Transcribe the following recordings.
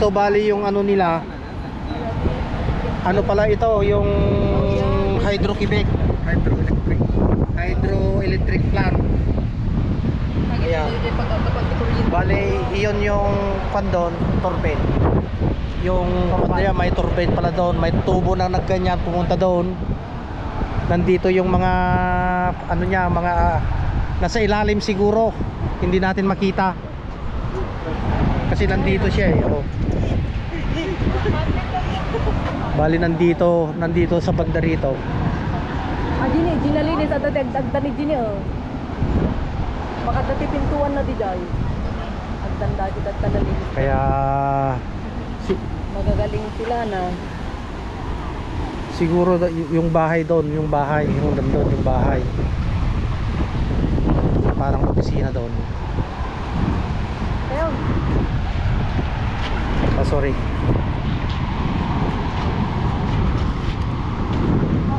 Ito bali yung ano nila. Ano pala ito, yung Hydro-Quebec. Hydroelectric. Hydroelectric plant. Ayan. Bali, iyon yung fan doon, turbine. Yung kaya may turbine pala doon, may tubo na nagganyan pumunta doon. Nandito yung mga ano niya, mga nasa ilalim siguro. Hindi natin makita. Kasi nandito siya eh. Oh. Bali nandito, nandito sa banda rito. Ah, Gini, ginalinis at dagdag ni Gini, oh. Makadati pintuan na di day. Agdan dati dagdan nalinis. Kaya si, Magagaling sila na. siguro yung bahay doon, yung bahay, yung nandun, yung bahay. Parang opisina doon. Ayun. Ah, sorry.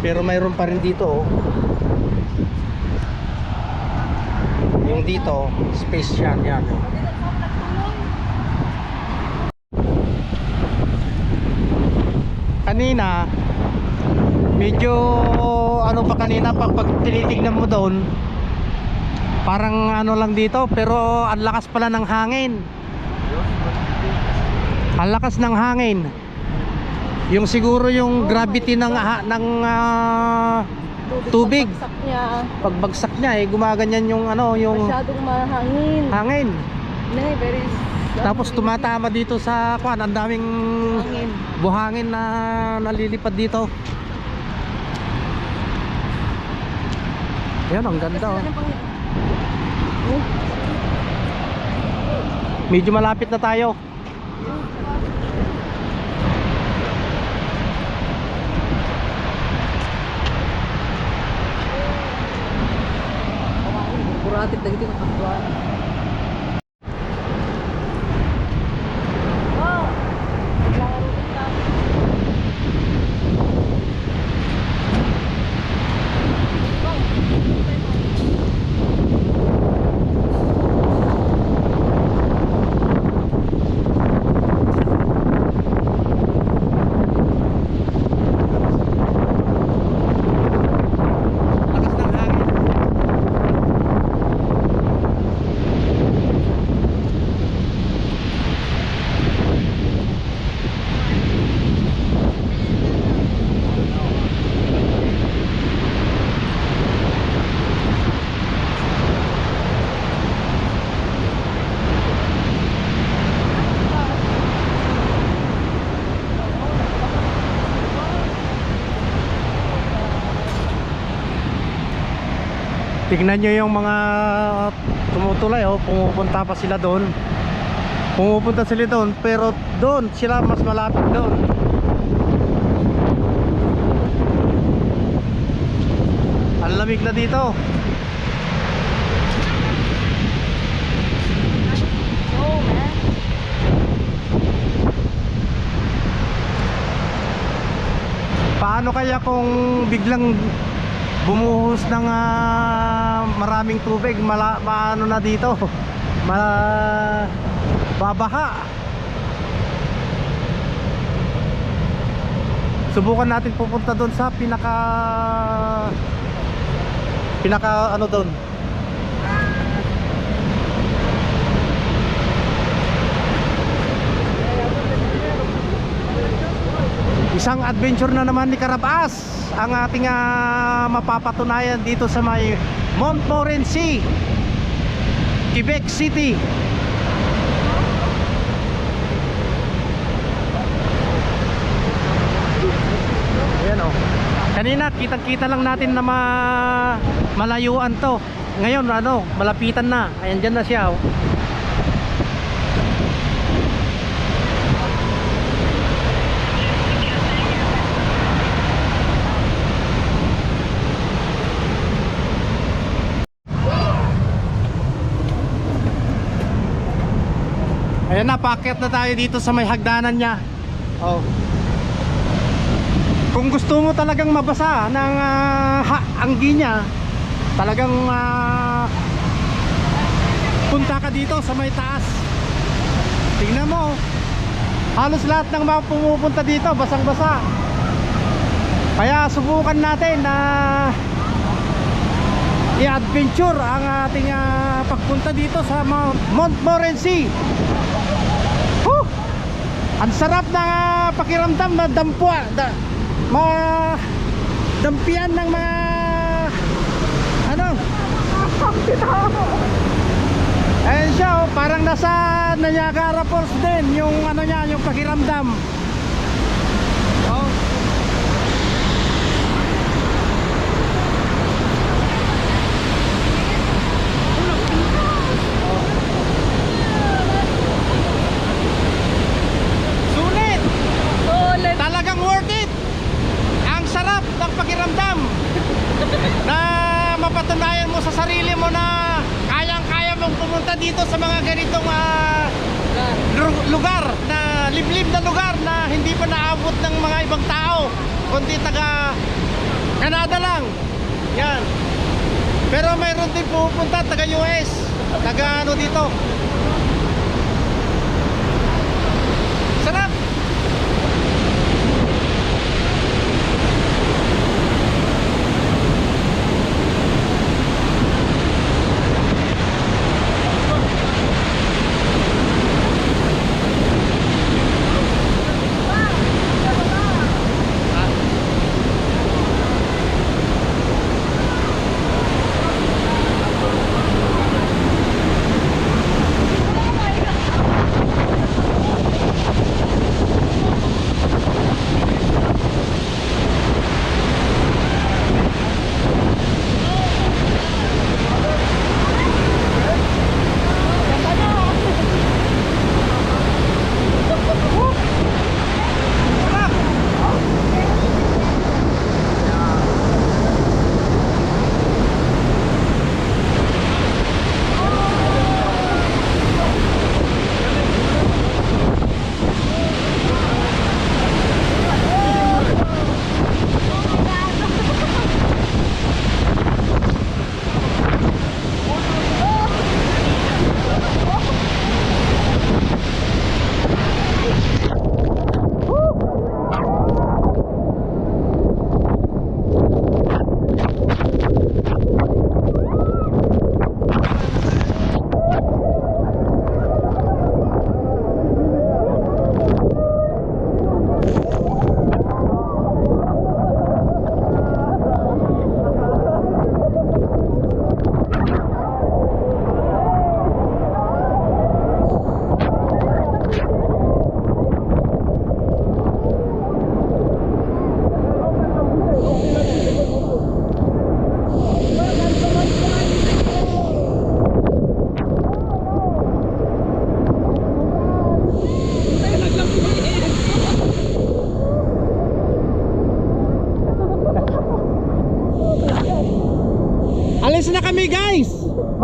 Pero mayroon pa rin dito oh. Yung dito, space yan, yan. oh. Kanina, medyo ano pa kanina pag, pag tinitignan mo doon, parang ano lang dito, pero ang lakas pala ng hangin. Ang lakas ng hangin. Yung siguro yung gravity ng ha- ng ah, Tubig. Pagbagsak niya. pagbagsak niya eh gumaganyan yung ano yung Masyadong mahangin. hangin. Nay, very Tapos tumatama dito sa kwan, ang daming hangin. buhangin na nalilipad dito. Yan, ang ganda oh. Oh, Medyo malapit na tayo. Buratit na gitu kakatuan. Oh. Kailangan ulit na. Lakas ng hangin. Tignan nyo yung mga tumutulay oh, pumupunta pa sila doon. Pumupunta sila doon, pero doon sila mas malapit doon. Ang lamig na dito. Paano kaya kung biglang bumuhos ng ah, maraming tubig, mala, maano na dito? Ma. Subukan natin pupunta doon sa pinaka pinaka ano doon. Isang adventure na naman ni Carabas ang ating ah, mapapatunayan dito sa may Montmorency, Quebec City. Ayan oh. Kanina kitang-kita lang natin na ma malayuan to. Ngayon ano, malapitan na. Ayan dyan na siya oh. Ayan na, paakyat na tayo dito sa may hagdanan niya. Oh. Kung gusto mo talagang mabasa ng ah, ha- anggi niya, talagang ah, punta ka dito sa may taas. Tingnan mo. oh. halos lahat ng mga pumupunta dito basang-basa. Kaya subukan natin na i-adventure ang ating ah, pagpunta dito sa Mount Montmorency. Huh! Ang sarap ng ah, pakiramdam na dampwa, da, ma dampian ng mga ano? Ayan siya oh, parang nasa Niagara Falls din yung ano niya, yung pakiramdam. Oh. Sulit! Ulit. Talagang worth it! Ang sarap ng pakiramdam na mapatunayan mo sa sarili mo na kayang-kaya mong pumunta dito sa mga ganitong lu- lugar na liblib na lugar na hindi pa naabot ng mga ibang tao kundi taga Canada lang. Yan. Pero mayroon din pupunta taga US taga ano dito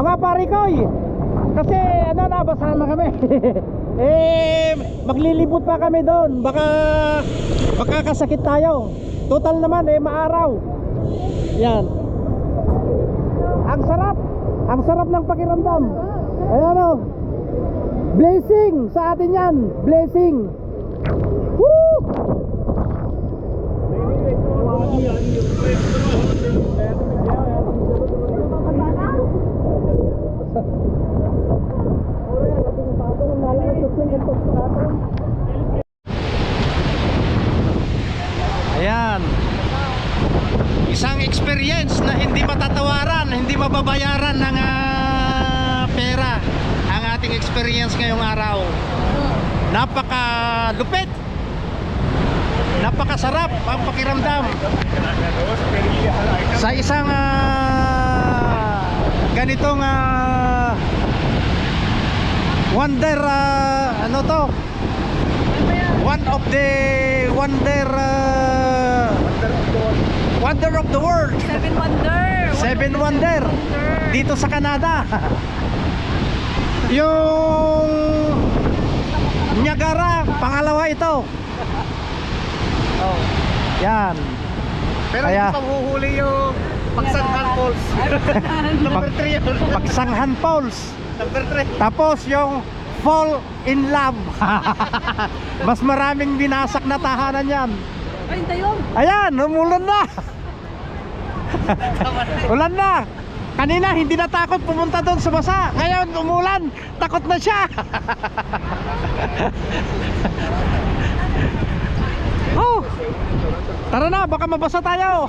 Mga parikoy Kasi ano na basa na kami. Eh maglilibot pa kami doon. Baka Makakasakit tayo. Total naman eh maaraw. Yan. Ang sarap. Ang sarap ng pakiramdam. Ayan o Blessing sa atin yan. Blessing. Woo! Ayan. Isang experience na hindi matatawaran, hindi mababayaran ng ah, pera ang ating experience ngayong araw. Napaka lupit. Napakasarap ang pakiramdam. Sa isang ah, ganitong ah, wonder ah, ano to? One of the wonder uh, wonder of the world. Seven Wonder. Seven wonder dito sa Canada. Yung Niagara, pangalawa ito. Oh. Yan. Pero Kaya- hindi pa huhuli yung Pagsanghan Falls. Number 3 yun. Pagsanghan Falls. Number 3. Tapos yung fall in love. Mas maraming binasak na tahanan yan. Ay, hindi yun. Ayan, umulan na. Ulan na. Kanina hindi natakot pumunta doon sa basa. Ngayon umulan, takot na siya. oh. Tara na, baka mabasa tayo.